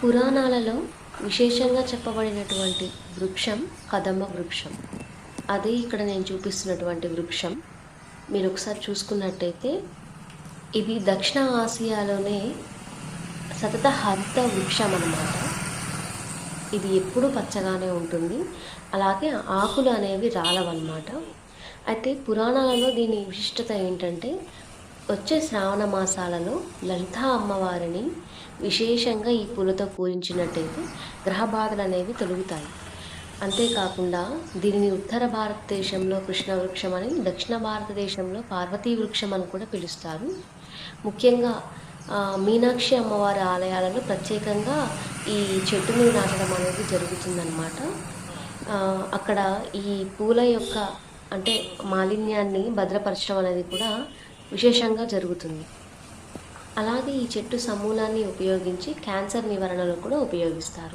పురాణాలలో విశేషంగా చెప్పబడినటువంటి వృక్షం కదంబ వృక్షం. అదే ఇక్కడ నేను చూపిస్తున్నటువంటి వృక్షం. మీరు ఒకసారి చూసుకున్నట్టయితే ఇది దక్షిణ ఆసియాలోనే సతత హరిత వృక్షం అన్నమాట. ఇది ఎప్పుడూ పచ్చగానే ఉంటుంది. అలాగే ఆకులు అనేవి రాలవన్నమాట. అయితే పురాణాలలో దీని విశిష్టత ఏంటంటే వచ్చే శ్రావణ మాసాలలో లలితా అమ్మవారిని విశేషంగా ఈ పూలతో పూజించినట్టయితే గ్రహ బాధలు అనేవి తొలుగుతాయి. అంతేకాకుండా దీనిని ఉత్తర భారతదేశంలో కృష్ణ వృక్షం అని దక్షిణ భారతదేశంలో పార్వతీ వృక్షం అని కూడా పిలుస్తారు. ముఖ్యంగా మీనాక్షి అమ్మవారి ఆలయాలలో ప్రత్యేకంగా ఈ చెట్టుని నాటడం అనేది జరుగుతుందన్నమాట. అక్కడ ఈ పూల యొక్క అంటే మాలిన్యాన్ని భద్రపరచడం అనేది కూడా విశేషంగా జరుగుతుంది. అలాగే ఈ చెట్టు సమూలాన్ని ఉపయోగించి క్యాన్సర్ నివారణలో కూడా ఉపయోగిస్తారు.